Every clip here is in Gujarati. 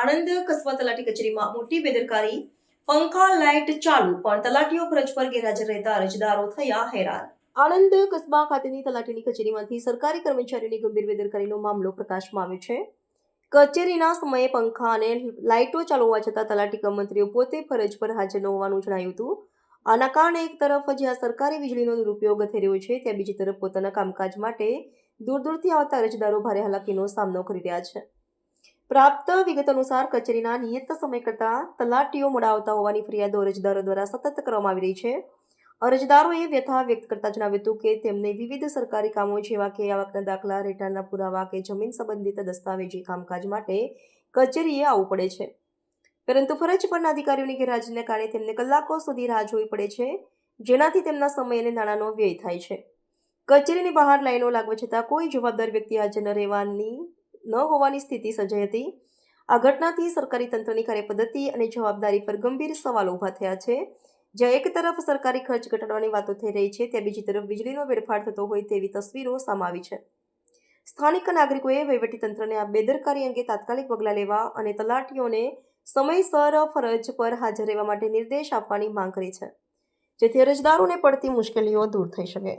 આણંદ કસ્બા તલાટી કચેરીમાં મોટી બેદરકારી, પંખા, લાઇટ ચાલુ, પણ તલાટીઓ ફરજ પર ગેરહાજર રહેતા અરજદારો થયા હેરાન. આણંદ કસ્બા ખાતેની તલાટીની કચેરીમાંથી સરકારી કર્મચારીઓની ગંભીર બેદરકારીનો મામલો પ્રકાશમાં આવ્યો છે. કચેરીના સમયે પંખા અને લાઇટો ચાલુ હોવા છતાં તલાટી કમ મંત્રીઓ પોતે ફરજ પર હાજર ન હોવાનું જણાયું હતું. આના કારણે એક તરફ જ્યાં સરકારી વીજળીનો દુરુપયોગ થઈ રહ્યો છે, ત્યાં બીજી તરફ પોતાના કામકાજ માટે દૂર દૂરથી આવતા અરજદારો ભારે હાલાકીનો સામનો કરી રહ્યા છે. પ્રાપ્ત વિગત અનુસાર કચેરીના નિયત સમય કરતાં તલાટીઓ મોડા આવતા હોવાની ફરિયાદો અરજદારો દ્વારા સતત કરવામાં આવી રહી છે. અરજદારોએ વ્યથા વ્યક્ત કરતા જણાવ્યું હતું કે તેમને વિવિધ સરકારી કામો જેવા કે આવકના દાખલા રહેઠાણના પુરાવા કે જમીન સંબંધિત દસ્તાવેજી કામકાજ માટે કચેરીએ આવવું પડે છે. પરંતુ ફરજ પરના અધિકારીઓની ગેરહાજરીને કારણે તેમને કલાકો સુધી રાહ જોવી પડે છે, જેનાથી તેમના સમય અને નાણાંનો વ્યય થાય છે. કચેરીની બહાર લાઈનો લાગવા છતાં કોઈ જવાબદાર વ્યક્તિ હાજર ન રહેવાની ન હોવાની સ્થિતિ સર્જાઈ હતી. આ ઘટનાથી સરકારી તંત્રની કાર્યપદ્ધતિ અને જવાબદારી પર ગંભીર સવાલો ઊભા થયા છે. જ્યાં એક તરફ સરકારી ખર્ચ ઘટાડવાની વાતો થઈ રહી છે, ત્યાં બીજી તરફ વીજળીનો વેડફાટ થતો હોય તેવી તસવીરો સામે આવી છે. સ્થાનિક નાગરિકોએ વહીવટીતંત્રને આ બેદરકારી અંગે તાત્કાલિક પગલાં લેવા અને તલાટીઓને સમયસર ફરજ પર હાજર રહેવા માટે નિર્દેશ આપવાની માંગ કરી છે. જેથી અરજદારોને પડતી મુશ્કેલીઓ દૂર થઈ શકે.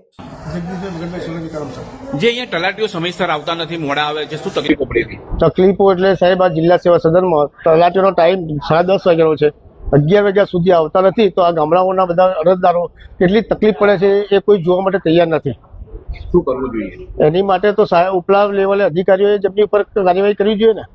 જે અહીંયા તલાટીઓ સમયસર આવતા નથી મોડા આવે છે શું તકલીફો પડી હતી? તકલીફો એટલે સાહેબ આ જિલ્લા સેવા સદનમાં તલાટીઓનો ટાઈમ સાડા દસ વાગ્યાનો છે. અગિયાર વાગ્યા સુધી આવતા નથી તો આ ગામડાઓના બધા અરજદારો કેટલી તકલીફ પડે છે એ કોઈ જોવા માટે તૈયાર નથી. શું કરવું જોઈએ? એની માટે તો સાહેબ ઉપલા લેવલે અધિકારીઓએ જેમની ઉપર કાર્યવાહી કરવી જોઈએ ને.